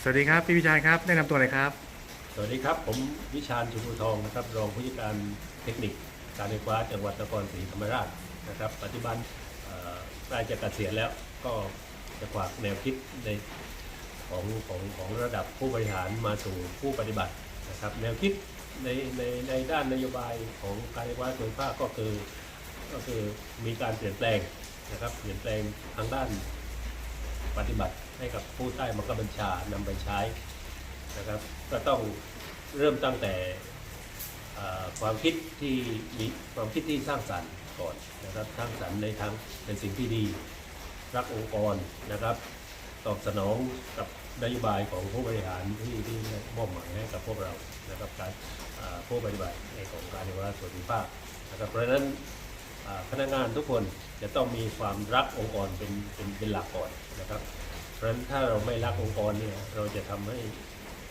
สวัสดีครับพี่วิชัยครับแนะนำตัวหน่อยครับสวัสดีครับ ผมวิชาญชุมพูทองนะครับรองผู้จัดการเทคนิค การไฟฟ้าจังหวัดนครศรีธรรมราชนะครับปัจจุบันเอ่อใกล้จะเกษียณแล้วก็จะฝากแนวคิดในของของของระดับผู้บริหารมาสู่ผู้ปฏิบัตินะครับ แนวคิดในในในด้านนโยบายของการไฟฟ้าส่วนภาคก็คือ ก็คือมีการเปลี่ยนแปลงนะครับ เปลี่ยนแปลงทางด้าน ปฏิบัติให้กับผู้ใต้บังคับบัญชานำไปใช้นะครับก็ต้องเริ่มตั้งแต่ความคิดที่มีความคิดที่สร้างสรรค์ก่อนนะครับสร้างสรรค์ในทางเป็นสิ่งที่ดีรักองค์กรนะครับ ตอบสนองกับนโยบายของผู้บริหารที่ที่มอบหมายให้กับพวกเรานะครับการผู้ปฏิบัติในของการในวาระส่วนภูมิภาคนะครับเพราะฉะนั้นอ่าพนักงานทุกคน จะต้องมีความรักองค์กรเป็นเป็นเป็นหลักก่อนนะครับ เพราะฉะนั้นถ้าเราไม่รักองค์กรเนี่ยเราจะทำให้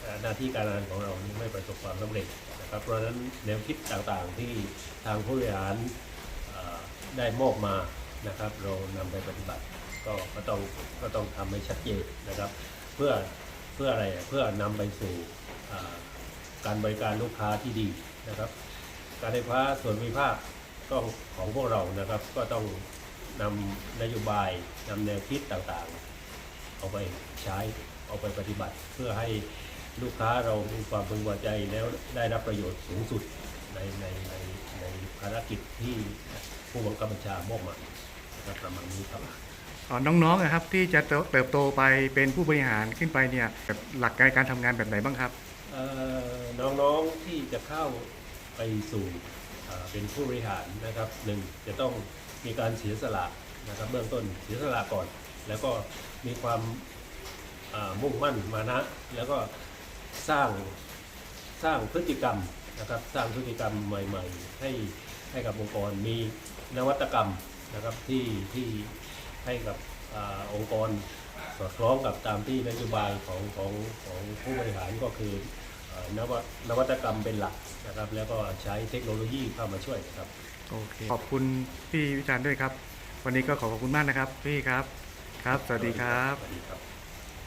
เอ่อหน้าที่การงานของเราไม่ประสบความสำเร็จนะครับ เพราะฉะนั้นแนวคิดต่างๆที่ทางผู้บริหารได้มอบมานะครับ เรานำไปปฏิบัติก็ก็ต้องก็ต้องทำให้ชัดเจนนะครับ เพื่อเพื่ออะไรเพื่อนำไปสู่การบริการลูกค้าที่ดีนะครับ การไฟฟ้าส่วนภูมิภาคก็ของพวกเรานะครับก็ต้อง นำนโยบายนำแนวคิดต่างๆ เอาไปใช้เอาไปปฏิบัติ เพื่อให้ลูกค้าเรามีความพึงพอใจแล้วได้รับประโยชน์สูงสุดในในในในภารกิจที่ผู้บังคับบัญชามอบหมายนะครับประมาณนี้ครับอ๋อน้องๆนะครับที่จะเติบโตไปเป็นผู้บริหารขึ้นไปเนี่ยแบบหลักการการทำงานแบบไหนบ้างครับเอ่อน้องๆที่จะเข้าไปสู่ เป็นผู้บริหารนะครับหนึ่งจะต้องมีการเสียสละนะครับเบื้องต้นเสียสละก่อน แล้วก็มีความมุ่งมั่นมานะ แล้วก็สร้างสร้างพฤติกรรมนะครับสร้างพฤติกรรมใหม่ ๆ ให้ให้กับองค์กรมีนวัตกรรมนะครับที่ที่ให้กับอองค์กรสอดคล้องกับตามที่นโยบายของของของผู้บริหารก็คือ นวนวัตกรรมเป็นหลักนะครับ แล้วก็ใช้เทคโนโลยีเข้ามาช่วยครับ โอเคขอบคุณพี่วิจารณ์ด้วยครับ วันนี้ก็ขอขอบคุณมากนะครับ พี่ครับ ครับ สวัสดีครับ สวัสดีครับ